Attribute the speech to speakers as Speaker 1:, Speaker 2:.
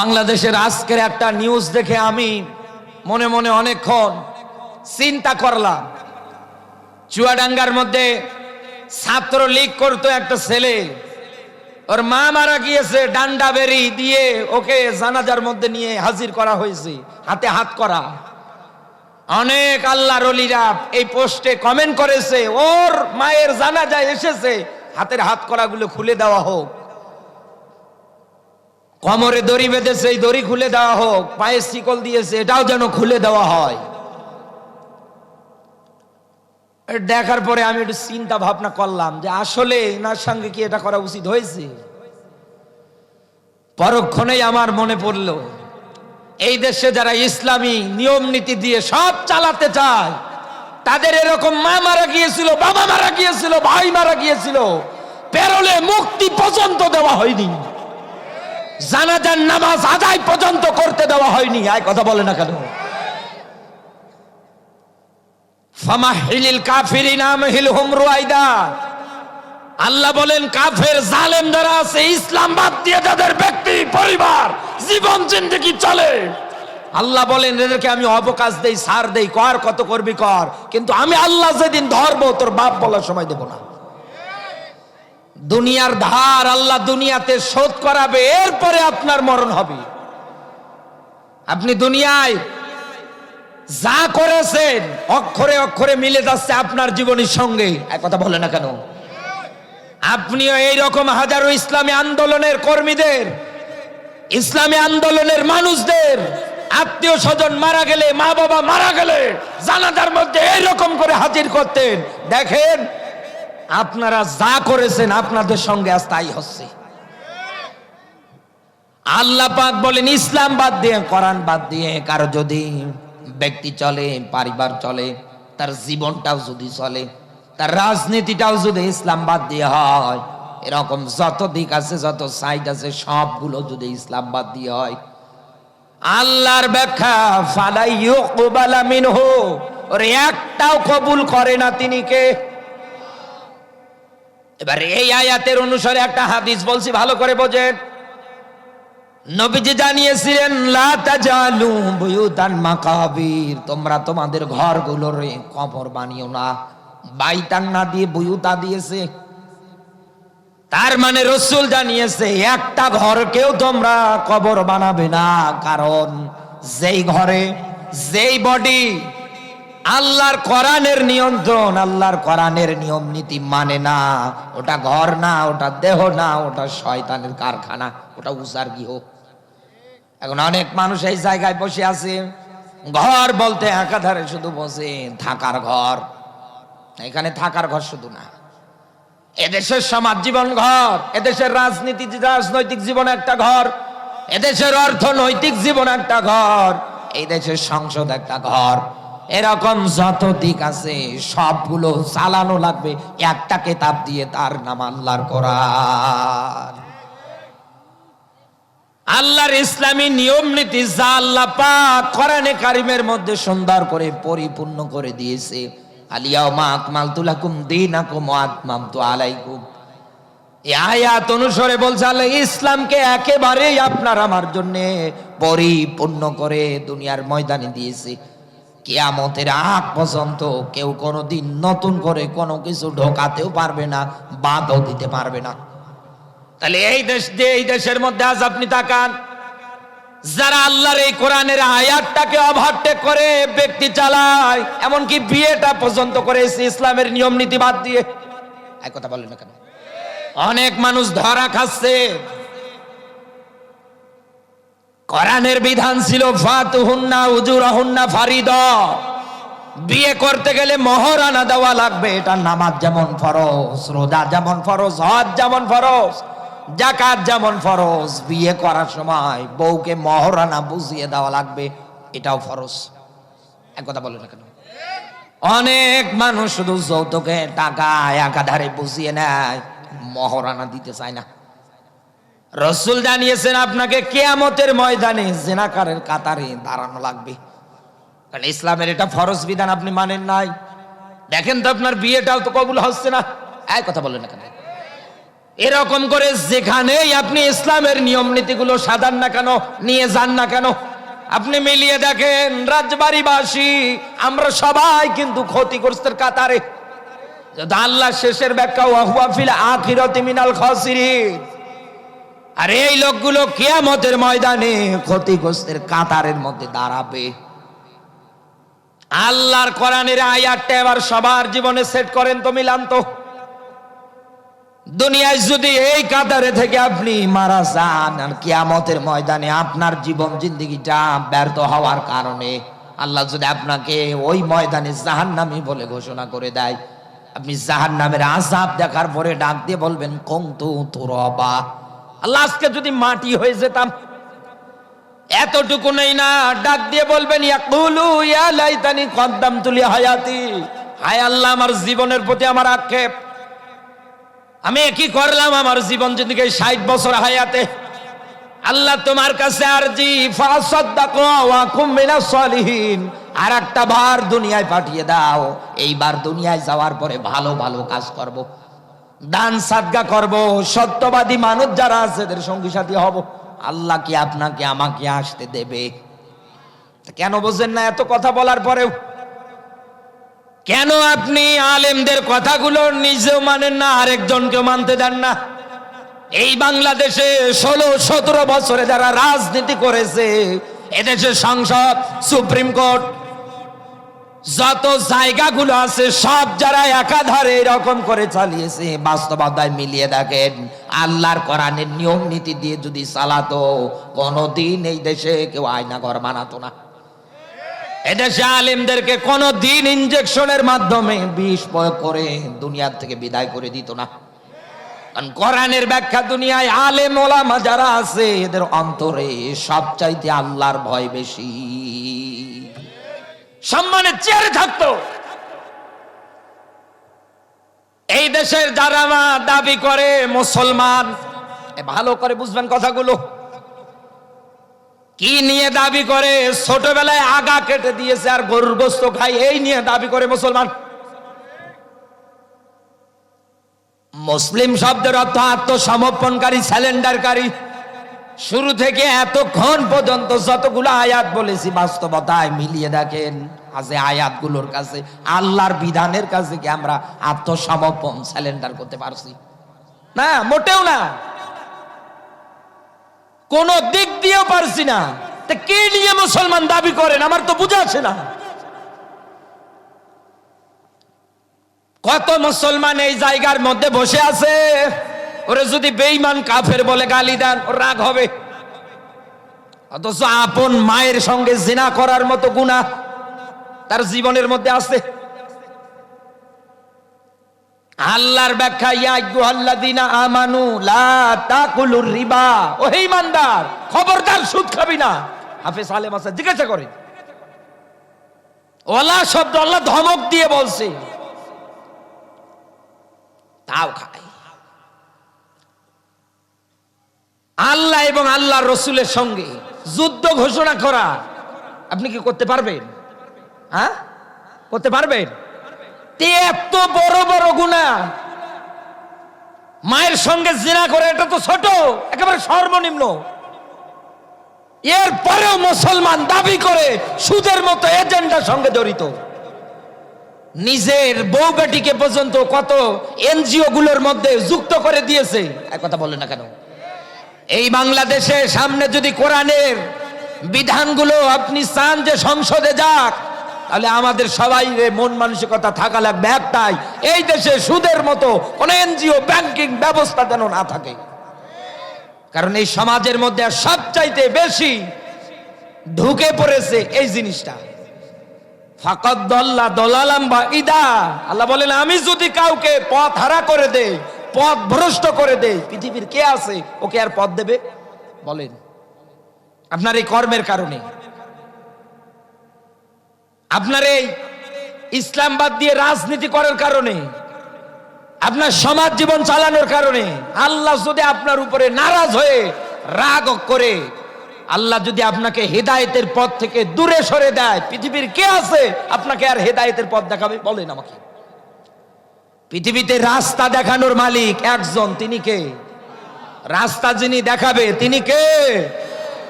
Speaker 1: বাংলাদেশের আজকের একটা নিউজ দেখে আমি মনে মনে অনেকক্ষণ চিন্তা করলাম। চুয়াডাঙ্গার মধ্যে ছাত্র লীগ করতো একটা ছেলে। ওর মা মারা গিয়েছে, ডান্ডা বেরি দিয়ে ওকে জানাজার মধ্যে নিয়ে হাজির করা হয়েছে, হাতে হাত করা। অনেক আল্লাহ রলিরা এই পোস্টে কমেন্ট করেছে, ওর মায়ের জানাজায় এসেছে, হাতের হাত করাগুলো খুলে দেওয়া হোক। কোমরে দড়ি বেঁধেছে এই দড়ি খুলে দেওয়া হোক পায়ে শিকল দিয়েছে, এটাও যেন খুলে দেওয়া হয়। দেখার পরে আমি একটু চিন্তা ভাবনা করলাম যে আসলে এনার সঙ্গে কি এটা করা উচিত হয়েছে? পরক্ষণেই আমার মনে পড়ল, এই দেশে যারা ইসলামী নিয়ম নীতি দিয়ে সব চালাতে চায়, তাদের এরকম মা মারা গিয়েছিল, বাবা মারা গিয়েছিল, ভাই মারা গিয়েছিল, পেরোলে মুক্তি পর্যন্ত দেওয়া হয়নি। জানাজার নামাজ আদায় পর্যন্ত করতে দেওয়া হয়নি। আয়, কথা বলে না কেন? আল্লাহ বলেন, কাফের জালেম যারা আছে, ইসলাম বাদ দিয়ে যাদের ব্যক্তি, পরিবার, জীবন, জিন্দগি চলে। আল্লাহ বলেন, এদেরকে আমি অবকাশ দেই, সার দেই, কর কত করবি কর। কিন্তু আমি আল্লাহ যেদিন ধরবো, তোর বাপ বলার সময় দেব না। দুনিয়ার ধার আল্লাহ দুনিয়াতে শোধ করাবে, এরপরে আপনার মরণ হবে। আপনি দুনিয়ায় যা করেছেন, অক্ষরে অক্ষরে মিলে যাচ্ছে আপনার জীবনের সঙ্গে। এক কথা বলে না কেন? আপনিও এই রকম হাজারো ইসলামী আন্দোলনের কর্মীদের, ইসলামী আন্দোলনের মানুষদের, আত্মীয় স্বজন মারা গেলে মা বাবা মারা গেলে, জানাজার মধ্যে এইরকম করে হাজির করতেন। দেখেন আপনারা যা করেছেন আপনাদের সঙ্গে আজ তাই হচ্ছে। আল্লাহ পাক বলেন, ইসলাম বাদ দিয়ে, কোরআন বাদ দিয়ে কারও যদি ব্যক্তি চলে, পরিবার চলে, তার জীবনটাও যদি চলে, তার রাজনীতিটাও যদি ইসলাম বাদ দিয়ে হয়, এরকম যত দিক আছে, যত সাইড আছে, সবগুলো যদি ইসলাম বাদ দিয়ে হয়, আল্লাহর ব্যাখ্যা ফালাই মিনহু, ওর একটাও কবুল করে না তিনি কে? এবার এই আয়াতের অনুসারে একটা হাদিস বলছি, ভালো করে বোঝেন নবীজি জানিয়েছিলেন তোমরা তোমাদের ঘরগুলোর কবর বানিও না। বাইতান না দিয়ে বুয়ুতা দিয়েছে। তার মানে রসুল জানিয়েছে, একটা ঘরকেও তোমরা কবর বানাবে না, কারণ যেই ঘরে যেই বডি আল্লাহর কোরআনের নিয়ন্ত্রণ, আল্লাহর কোরআনের নিয়ম নীতি মানে না। ওটা ঘর না, ওটা দেহ না, ওটা শয়তানের কারখানা, ওটা উজার গৃহ। এখন অনেক মানুষ এই জায়গায় বসে আছে। ঘর বলতে একাধারে শুধু বসে, থাকার ঘর। এখানে থাকার ঘর শুধু না। এদেশের সমাজ জীবন ঘর, এদেশের রাজনীতি, রাজনৈতিক জীবন একটা ঘর, এদেশের অর্থনৈতিক জীবন একটা ঘর, এই দেশের সংসদ একটা ঘর। এরকম যত দিক আছে, সবগুলো চালানো লাগবে। একটা কেতাব দিয়ে তার নাম আল্লাহর কোরআন। আল্লাহর ইসলামী নিয়ম নীতি যা আল্লাহ পাক কোরআনে কারিমের মধ্যে সুন্দর করে পরিপূর্ণ করে দিয়েছে। আলিয়াউমা আকমালতু লাকুম দীনাকুম ওয়া আতমামতু আলাইকুম। এই আয়াত অনুসারে বলছে, আল্লাহ ইসলামকে একেবারেই আপনার আমার জন্য পরিপূর্ণ করে দুনিয়ার ময়দানে দিয়েছে। কিয়ামতের আগ পর্যন্ত কেউ কোনোদিন নতুন করে কোনো কিছু ঢোকাতেও পারবে না, বাদও দিতে পারবে না। তাহলে এই দেশ দিয়ে এই দেশের মধ্যে আজ আপনি তাকান। যারা আল্লাহর এই কোরআনের আয়াতটাকে ওভারটেক করে, ব্যক্তি চালায়, এমনকি বিয়েটা পর্যন্ত করেছে, ইসলামের নিয়ম নীতি বাদ দিয়ে। এক কথা বলেন না কেন? অনেক মানুষ ধরা খাচ্ছে। কোরআনের বিধান ছিল, ফাতুহুন্না উজুরাহুন্না ফারিদ। বিয়ে করতে গেলে মহরানা দেওয়া লাগবে, এটা নামাজ যেমন ফরজ, রোজা যেমন ফরজ, হজ যেমন ফরজ জাকাত যেমন ফরজ, বিয়ে করার সময় বউকে মহরানা বুঝিয়ে দেওয়া লাগবে, এটাও ফরজ। এক কথা বলো না কেন? অনেক মানুষ শুধু যৌতুকে টাকা একাধারে বুঝিয়ে নেয়, মহরানা দিতে চায় না। রসুল জানিয়েছেন, আপনাকে কেয়ামতের ময়দানে জেনাকারের কাতারে দাঁড়ানো লাগবে। কারণ ইসলামের এটা ফরজ বিধান, আপনি মানেন নাই। দেখেন তো আপনার বিয়েটাও তো কবুল হচ্ছে না। এক কথা বলেন কেন? এরকম করে যেখানেই আপনি ইসলামের নিয়ম নীতিগুলো সাধান না কেন, নিয়ে যান না কেন, আপনি মিলিয়ে দেখেন, রাজবাড়িবাসী, আমরা সবাই কিন্তু ক্ষতিগ্রস্তের কাতারে। আল্লাহ শেষের ব্যাখ্যা আখিরতি মিনাল খাসিরিন। আর এই লোকগুলো কিয়ামতের ময়দানে ক্ষতিগ্রস্তের কাতারের মধ্যে দাঁড়াবে। আল্লাহর কোরআনের আয়াতটা এবার সবার জীবনে সেট করেন তো মিলান তো। দুনিয়ায় যদি এই কাতারে থেকে আপনি মারা যান, আর কিয়ামতের ময়দানে আপনার জীবন জিন্দগিটা ব্যর্থ হওয়ার কারণে আল্লাহ যদি আপনাকে ওই ময়দানে জাহান্নামী বলে ঘোষণা করে দেয়, আপনি জাহান্নামের আজাব দেখার পরে ডাক দিয়ে বলবেন, কন্তু তুরবা। আল্লাহ আজকে যদি মাটি হয়ে যেতাম, এতটুকু নেই না, ডাক দিয়ে বলবেন কদ্দাম তুলি হায়াতি হায় আল্লাহ, আমার জীবনের প্রতি আমার আক্ষেপ। আমি কি করলাম আমার জীবন জিন্দিগি ষাট বছর হায়াতে? আল্লাহ তোমার কাছে আর জি সলিহীন। আর একটা বার দুনিয়ায় পাঠিয়ে দাও। এইবার দুনিয়ায় যাওয়ার পরে ভালো ভালো কাজ করব। দান সাদগা করব, সত্যবাদী মানুষ যারা আছে, এদের সঙ্গী সাথী হব। আল্লাহ কি আপনাকে আমাকে আসতে দেবে? কেন বোঝেন না এত কথা বলার পরেও? কেন আপনি আলেমদের কথাগুলো নিজেও মানেন না, আরেকজনকেও মানতে দেন না? এই বাংলাদেশে ষোলো, সতেরো বছরে যারা রাজনীতি করেছে, এদেশের সংসদ, সুপ্রিম কোর্ট যত জায়গাগুলো আছে, সব যারা একাধারে এরকম করে চালিয়েছে, বাস্তবতায় মিলিয়ে দেখেন, আল্লাহর কোরআনের নিয়ম নীতি দিয়ে যদি চালাতো, কোনোদিন এই দেশে কেউ আয়না ঘর বানাতো না। এদেশে আলেমদেরকে কোনো দিন ইঞ্জেকশনের মাধ্যমে বিষ প্রয়োগ করে দুনিয়ার থেকে বিদায় করে দিত না। কারণ কোরআনের ব্যাখ্যা দুনিয়ায় আলেম ওলামা যারা আছে, এদের অন্তরে সবচাইতে আল্লাহর ভয় বেশি। সম্মানের চেয়ারে থাকতো। এই দেশের যারা দাবি করে, মুসলমান ভালো করে বুঝবেন কথাগুলো। কি নিয়ে দাবি করে, ছোটবেলায় আগা কেটে দিয়েছে আর গরুর গোস্ত খাই এই নিয়ে দাবি করে মুসলমান। মুসলিম শব্দের অর্থ আত্মসমর্পণকারী স্যালেন্ডারকারী শুরু থেকে এতক্ষণ পর্যন্ত যতগুলো আয়াত বলেছি, বাস্তবতায় মিলিয়ে দেখেন আছে আয়াতগুলোর কাছে, আল্লাহর বিধানের কাছে কি আমরা আত্মসমর্পণ স্যালেন্ডার করতে পারছি? না, মোটেও না। কোন দিক দিয়েও পারছি না। কে নিয়ে মুসলমান দাবি করেন? আমার তো বুঝাচ্ছে না। কত মুসলমান এই জায়গার মধ্যে বসে আছে? ওরে যদি বেইমান কাফের বলে গালি দেন, ওর রাগ হবে। অথচ আপন মায়ের সঙ্গে জিনা করার মতো গুণা তার জীবনের মধ্যে আছে। আল্লাহর ব্যাখ্যা ইয়াইয়ুহাল্লাযীনা আমানু লা তাকুলুর রিবা। ও হে ইমানদার খবরদার সুদ খাবি না। হাফেজ আলেম আছে জিজ্ঞাসা করে। ওলা শব্দ আল্লাহ ধমক দিয়ে বলছে। তাও খায়। আল্লাহ এবং আল্লাহ রসুলের সঙ্গে যুদ্ধ ঘোষণা করা, আপনি কি করতে পারবেন? হ্যাঁ? করতে পারবেন? এত বড় বড় গুণা। মায়ের সঙ্গে জিনা করে, এটা তো ছোট, একেবারে সর্বনিম্ন। এর পরেও মুসলমান দাবি করে সুদের মতো এজেন্ডার সঙ্গে জড়িত। নিজের বউ বেটিকে পর্যন্ত কত এনজিও গুলোর মধ্যে যুক্ত করে দিয়েছে। এক কথা বলে না কেন? এই বাংলাদেশে সামনে যদি কোরআনের বিধানগুলো আপনি চান যে সংসদে যাক, তাহলে আমাদের সবাই মন মানসিকতা থাকা লাগবে একটাই। এই দেশে সুদের মতো কোন এনজিও, ব্যাংকিং ব্যবস্থা যেন না থাকে। কারণ এই সমাজের মধ্যে সবচাইতে বেশি ঢুকে পড়েছে এই জিনিসটা। ফাকাদ দল্লা দলালাম বা ইদা। আল্লাহ বলেন, আমি যদি কাউকে পথ হারা করে দেই পথ ভ্রষ্ট করে দেই পৃথিবীর কে আছে? ওকে আর পথ দেবে? বলেন। আপনার এই কর্মের কারণে। আপনার এই ইসলামবাদ দিয়ে রাজনীতি করার কারণে। আপনার সমাজ জীবন চালানোর কারণে। আল্লাহ যদি আপনার উপরে নারাজ হয়ে রাগ করে, আল্লাহ যদি আপনাকে হেদায়েতের পথ থেকে দূরে সরে দেয়, পৃথিবীর কে আছে? আপনাকে আর হেদায়েতের পথ দেখাবে? বলেন আমাকে। পৃথিবীতে রাস্তা দেখানোর মালিক একজন তিনি কে? রাস্তা যিনি দেখাবে তিনি কে?